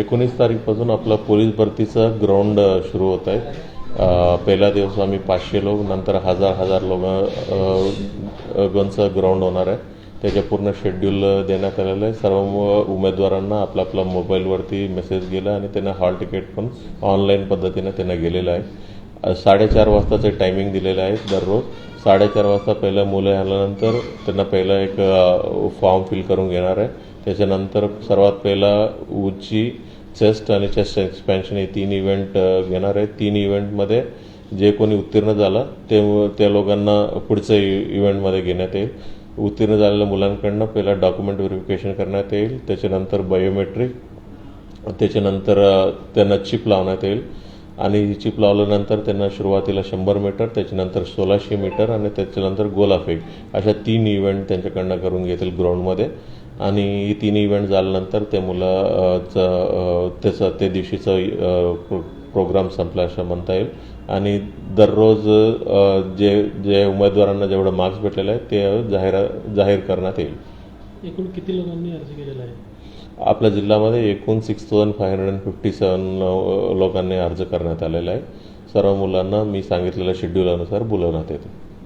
एकोणीस तारीखपासून आपला पोलीस भरतीचा ग्राउंड सुरू होत आहे पहिला दिवस आम्ही पाचशे लोक नंतर हजार हजार लोकांचं ग्राउंड होणार आहे. त्याच्या पूर्ण शेड्यूल देण्यात आलेलं आहे. सर्व उमेदवारांना आपला आपला मोबाईलवरती मेसेज गेला आणि त्यांना हॉल तिकीट पण ऑनलाईन पद्धतीने त्यांना गेलेलं आहे. साडेचार वाजताचं टायमिंग दिलेलं आहे दररोज. साडेचार वाजता पहिलं मुलं आल्यानंतर त्यांना पहिलं एक फॉर्म फिल करून घेणार आहे. त्याच्यानंतर सर्वात पहिला उची चेस्ट आणि चेस्ट एक्सपॅन्शन हे तीन इव्हेंट घेणार आहे. तीन इव्हेंटमध्ये जे कोणी उत्तीर्ण झालं ते त्या लोकांना पुढच्या इव्हेंटमध्ये घेण्यात येईल. उत्तीर्ण झालेल्या मुलांकडनं पहिला डॉक्युमेंट व्हेरिफिकेशन करण्यात येईल. त्याच्यानंतर बायोमेट्रिक त्याच्यानंतर त्यांना चिप लावण्यात येईल. आणि ही चिप लावल्यानंतर त्यांना सुरुवातीला शंभर मीटर त्याच्यानंतर सोळाशे मीटर आणि त्याच्यानंतर गोलाफेक अशा तीन इव्हेंट त्यांच्याकडनं करून घेतील ग्राउंडमध्ये आणि ही तीन इव्हेंट झाल्यानंतर ते मुलाचं त्याचा त्याचं त्या दिवशीचं प्रोग्राम संपला असं म्हणता येईल. आणि दररोज जे जे उमेदवारांना जेवढं मार्क्स भेटलेलं आहे ते जाहीर जाहीर करण्यात येईल. एकूण किती लोकांनी अर्ज केलेला आहे? आपल्या जिल्ह्यामध्ये एकूण six thousand five hundred and fifty seven लोकांनी अर्ज करण्यात आलेला आहे. सर्व मुलांना मी सांगितलेल्या शेड्यूलानुसार बोलवण्यात येते.